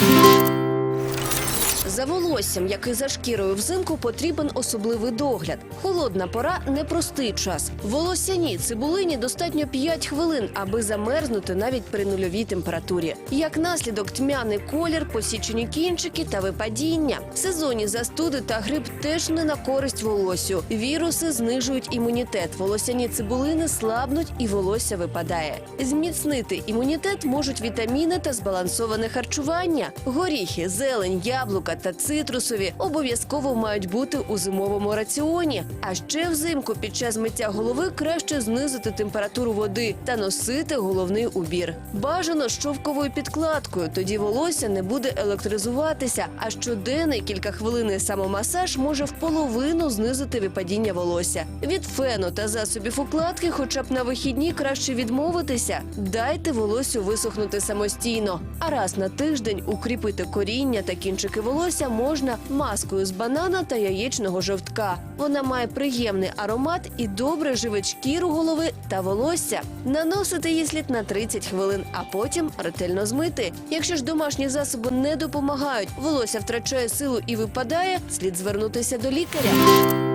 Thank you. За волоссям, як і за шкірою взимку, потрібен особливий догляд. Холодна пора непростий час. Волосяній цибулині достатньо 5 хвилин, аби замерзнути навіть при нульовій температурі. Як наслідок тьмяний колір, посічені кінчики та випадіння. Сезонні застуди та грип теж не на користь волосю. Віруси знижують імунітет. Волосяні цибулини слабнуть і волосся випадає. Зміцнити імунітет можуть вітаміни та збалансоване харчування. Горіхи, зелень, яблука та цитрусові обов'язково мають бути у зимовому раціоні. А ще взимку під час миття голови краще знизити температуру води та носити головний убір. Бажано з шовковою підкладкою, тоді волосся не буде електризуватися. А щоденний кілька хвилин самомасаж може вполовину знизити випадіння волосся. Від фену та засобів укладки, хоча б на вихідні краще відмовитися. Дайте волосю висохнути самостійно. А раз на тиждень укріпити коріння та кінчики волосся можна маскою з банана та яєчного жовтка. Вона має приємний аромат і добре живить шкіру голови та волосся. Наносити її слід на 30 хвилин, а потім ретельно змити. Якщо ж домашні засоби не допомагають, волосся втрачає силу і випадає, слід звернутися до лікаря.